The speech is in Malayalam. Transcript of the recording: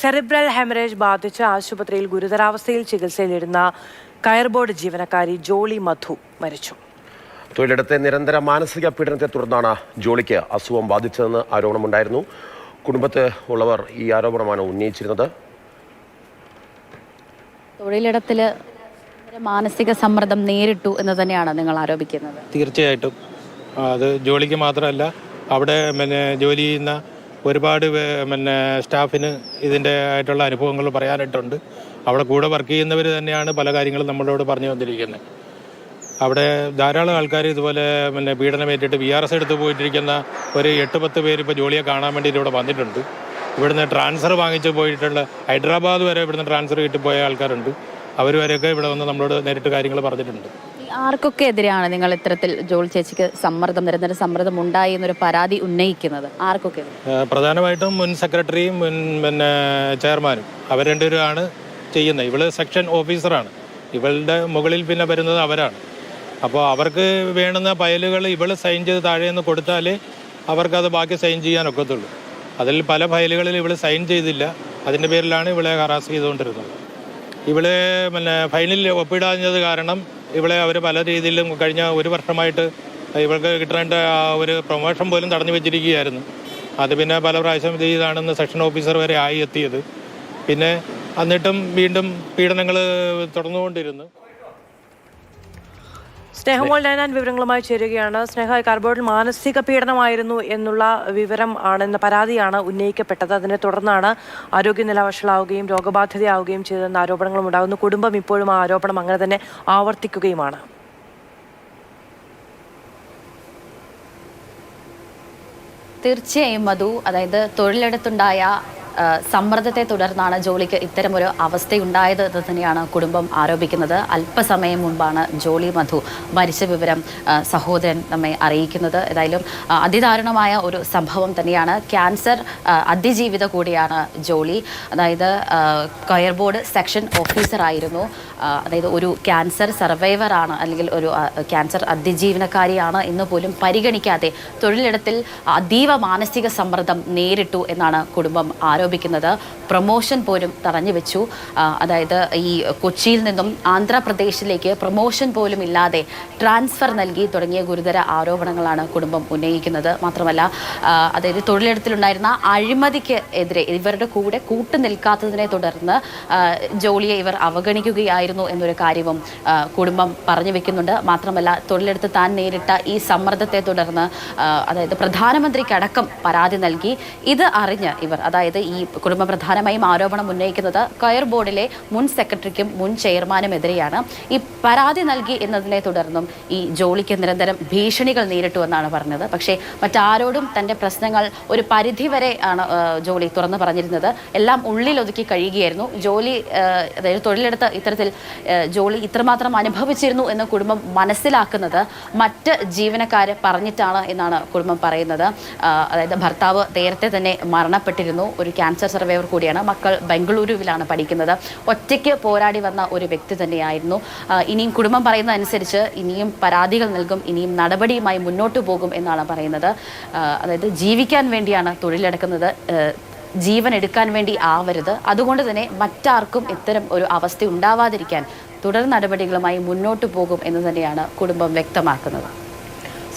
സെറിബ്രൽ ഹെമറേജ് ബാധിച്ച് ആശുപത്രിയിൽ ഗുരുതരാവസ്ഥയിൽ ചികിത്സയിലിരുന്ന കയർബോർഡ് ജീവനക്കാരി ജോളി മധു മരിച്ചു. തൊഴിലിടത്തെ നിരന്തര മാനസിക പീഡനത്തെ തുടർന്നാണ് ജോളിക്ക് അസുഖം ബാധിച്ചതെന്ന് ആരോപണമുണ്ടായിരുന്നു. കുടുംബത്ത് ഉള്ളവർ ഈ ആരോപണമാണ് ഉന്നയിച്ചിരുന്നത്. തൊഴിലിടത്തിൽ മാനസിക സമ്മർദ്ദം നേരിട്ടു എന്ന് തന്നെയാണ് നിങ്ങൾ ആരോപിക്കുന്നത്. തീർച്ചയായിട്ടും. അത് ജോലിക്ക് മാത്രമല്ല അവിടെ പിന്നെ ജോലി ചെയ്യുന്ന ഒരുപാട് പിന്നെ സ്റ്റാഫിന് ഇതിന്റെ ആയിട്ടുള്ള അനുഭവങ്ങൾ പറയാനായിട്ടുണ്ട്. അവിടെ കൂടെ വർക്ക് ചെയ്യുന്നവർ തന്നെയാണ് പല കാര്യങ്ങളും നമ്മളോട് പറഞ്ഞു വന്നിരിക്കുന്നത് അവിടെ ധാരാളം ആൾക്കാർ ഇതുപോലെ പിന്നെ പീഡനമേറ്റിട്ട് ബി ആർ എസ് എടുത്ത് പോയിട്ടിരിക്കുന്ന ഒരു എട്ട് പത്ത് പേര് ഇപ്പോൾ ജോലിയെ കാണാൻ വേണ്ടി ഇവിടെ വന്നിട്ടുണ്ട്. ഇവിടുന്ന് ട്രാൻസ്ഫർ വാങ്ങിച്ച് പോയിട്ടുള്ള ഹൈദരാബാദ് വരെ ഇവിടുന്ന് ട്രാൻസ്ഫർ കിട്ടിപ്പോയ പോയ ആൾക്കാരുണ്ട്. അവർ വരെയൊക്കെ ഇവിടെ വന്ന് നമ്മളോട് നേരിട്ട് കാര്യങ്ങൾ പറഞ്ഞിട്ടുണ്ട്. ആർക്കൊക്കെ എതിരെയാണ് നിങ്ങൾ ഇത്തരത്തിൽ ജോൾ ചേച്ചിക്ക് സമ്മർദ്ദം നിരന്തര സമ്മർദ്ദം ഉണ്ടായി എന്നൊരു പരാതി ഉന്നയിക്കുന്നത്? ആർക്കൊക്കെ പ്രധാനമായിട്ടും മുൻ സെക്രട്ടറിയും മുൻ പിന്നെ ചെയർമാനും അവർ രണ്ടുപേരുമാണ് ചെയ്യുന്നത്. ഇവൾ സെക്ഷൻ ഓഫീസറാണ്. ഇവളുടെ മുകളിൽ പിന്നെ വരുന്നത് അവരാണ്. അപ്പോൾ അവർക്ക് വേണ്ടുന്ന ഫയലുകൾ ഇവൾ സൈൻ ചെയ്ത് താഴെയെന്ന് കൊടുത്താലേ അവർക്കത് ബാക്കി സൈൻ ചെയ്യാൻ ഒക്കത്തുള്ളൂ. അതിൽ പല ഫയലുകളിൽ ഇവൾ സൈൻ ചെയ്തില്ല. അതിന്റെ പേരിലാണ് ഇവളെ ഹറാസ് ചെയ്തുകൊണ്ടിരുന്നത്. ഇവളെ പിന്നെ ഫൈനലിൽ ഒപ്പിടാഞ്ഞത് കാരണം ഇവളെ അവർ പല രീതിയിലും കഴിഞ്ഞ ഒരു വർഷമായിട്ട് ഇവൾക്ക് കിട്ടേണ്ട ഒരു പ്രൊമോഷൻ പോലും തടഞ്ഞു വെച്ചിരിക്കുകയായിരുന്നു. അത് പിന്നെ പല പ്രാവശ്യം ഇത് ചെയ്താണെന്ന് സെക്ഷൻ ഓഫീസർ വരെ ആയി എത്തിയത്. പിന്നെ എന്നിട്ടും വീണ്ടും പീഡനങ്ങൾ തുടർന്നുകൊണ്ടിരുന്നു. സ്നേഹമോൾ ഞാൻ വിവരങ്ങളുമായി ചേരുകയാണ്. സ്നേഹ കാർബോർഡിൽ മാനസിക പീഡനമായിരുന്നു എന്നുള്ള വിവരം ആണ് എന്ന പരാതിയാണ് ഉന്നയിക്കപ്പെട്ടത്. അതിനെ തുടർന്നാണ് ആരോഗ്യനില വഷളാവുകയും രോഗബാധിതയാവുകയും ചെയ്തെന്ന ആരോപണങ്ങളും ഉണ്ടാകുന്നു. കുടുംബം ഇപ്പോഴും ആ ആരോപണം അങ്ങനെ തന്നെ ആവർത്തിക്കുകയുമാണ്. തീർച്ചയായും മധു. അതായത് തൊഴിലിടത്തുണ്ടായ സമ്മർദ്ദത്തെ തുടർന്നാണ് ജോളിക്ക് ഇത്തരമൊരു അവസ്ഥയുണ്ടായത് എന്ന് തന്നെയാണ് കുടുംബം ആരോപിക്കുന്നത്. അല്പസമയം മുമ്പാണ് ജോളി മധു മരിച്ച വിവരം സഹോദരൻ നമ്മെ അറിയിക്കുന്നത്. ഏതായാലും അതിദാരുണമായ ഒരു സംഭവം തന്നെയാണ്. ക്യാൻസർ അതിജീവിത കൂടിയാണ് ജോളി. അതായത് കയർ ബോർഡ് സെക്ഷൻ ഓഫീസറായിരുന്നു അതായത് ഒരു ക്യാൻസർ സർവൈവറാണ് അല്ലെങ്കിൽ ഒരു ക്യാൻസർ അതിജീവനക്കാരിയാണ് എന്ന് പോലും പരിഗണിക്കാതെ തൊഴിലിടത്തിൽ അതീവ മാനസിക സമ്മർദ്ദം നേരിട്ടു എന്നാണ് കുടുംബം ആരോപിക്കുന്നത്. പ്രൊമോഷൻ പോലും തടഞ്ഞു വെച്ചു. അതായത് ഈ കൊച്ചിയിൽ നിന്നും ആന്ധ്രാപ്രദേശിലേക്ക് പ്രൊമോഷൻ പോലും ഇല്ലാതെ ട്രാൻസ്ഫർ നൽകി തുടങ്ങിയ ഗുരുതര ആരോപണങ്ങളാണ് കുടുംബം ഉന്നയിക്കുന്നത്. മാത്രമല്ല അതായത് തൊഴിലിടത്തിലുണ്ടായിരുന്ന അഴിമതിക്ക് എതിരെ ഇവരുടെ കൂടെ കൂട്ടു നിൽക്കാത്തതിനെ തുടർന്ന് ജോലിയെ ഇവർ അവഗണിക്കുകയായിരുന്നു എന്നൊരു കാര്യവും കുടുംബം പറഞ്ഞു വെക്കുന്നുണ്ട്. മാത്രമല്ല തൊഴിലെടുത്ത് താൻ നേരിട്ട ഈ സമ്മർദ്ദത്തെ തുടർന്ന് അതായത് പ്രധാനമന്ത്രിക്കടക്കം പരാതി നൽകി. ഇത് അറിഞ്ഞ് ഇവർ അതായത് ഈ കുടുംബം പ്രധാനമായും ആരോപണം ഉന്നയിക്കുന്നത് കയർ ബോർഡിലെ മുൻ സെക്രട്ടറിക്കും മുൻ ചെയർമാനുമെതിരെയാണ്. ഈ പരാതി നൽകി എന്നതിനെ തുടർന്നും ഈ ജോളിക്ക് നിരന്തരം ഭീഷണികൾ നേരിട്ടു എന്നാണ് പറഞ്ഞത്. പക്ഷേ മറ്റാരോടും തന്റെ പ്രശ്നങ്ങൾ ഒരു പരിധി വരെ ആണ് ജോലി തുറന്നു പറഞ്ഞിരുന്നത്. എല്ലാം ഉള്ളിൽ ഒതുക്കി കഴിയുകയായിരുന്നു. ജോലി അതായത് തൊഴിലെടുത്ത് ഇത്തരത്തിൽ ജോലി ഇത്രമാത്രം അനുഭവിച്ചിരുന്നു എന്ന് കുടുംബം മനസ്സിലാക്കുന്നത് മറ്റ് ജീവനക്കാരെ പറഞ്ഞിട്ടാണ് എന്നാണ് കുടുംബം പറയുന്നത്. അതായത് ഭർത്താവ് നേരത്തെ തന്നെ മരണപ്പെട്ടിരുന്നു. ഒരു ക്യാൻസർ സർവൈവർ കൂടിയാണ്. മക്കൾ ബംഗളൂരുവിലാണ് പഠിക്കുന്നത്. ഒറ്റയ്ക്ക് പോരാടി വന്ന ഒരു വ്യക്തി തന്നെയായിരുന്നു. ഇനിയും കുടുംബം പറയുന്നത് അനുസരിച്ച് ഇനിയും പരാതികൾ നൽകും ഇനിയും നടപടിയുമായി മുന്നോട്ട് പോകും എന്നാണ് പറയുന്നത്. അതായത് ജീവിക്കാൻ വേണ്ടിയാണ് തൊഴിലെടുക്കുന്നത്. ജീവൻ എടുക്കാൻ വേണ്ടി ആവരുത്. അതുകൊണ്ട് തന്നെ മറ്റാർക്കും ഇത്തരം ഒരു അവസ്ഥ ഉണ്ടാവാതിരിക്കാൻ തുടർ നടപടികളുമായി മുന്നോട്ട് പോകും എന്ന് തന്നെയാണ് കുടുംബം വ്യക്തമാക്കുന്നത്.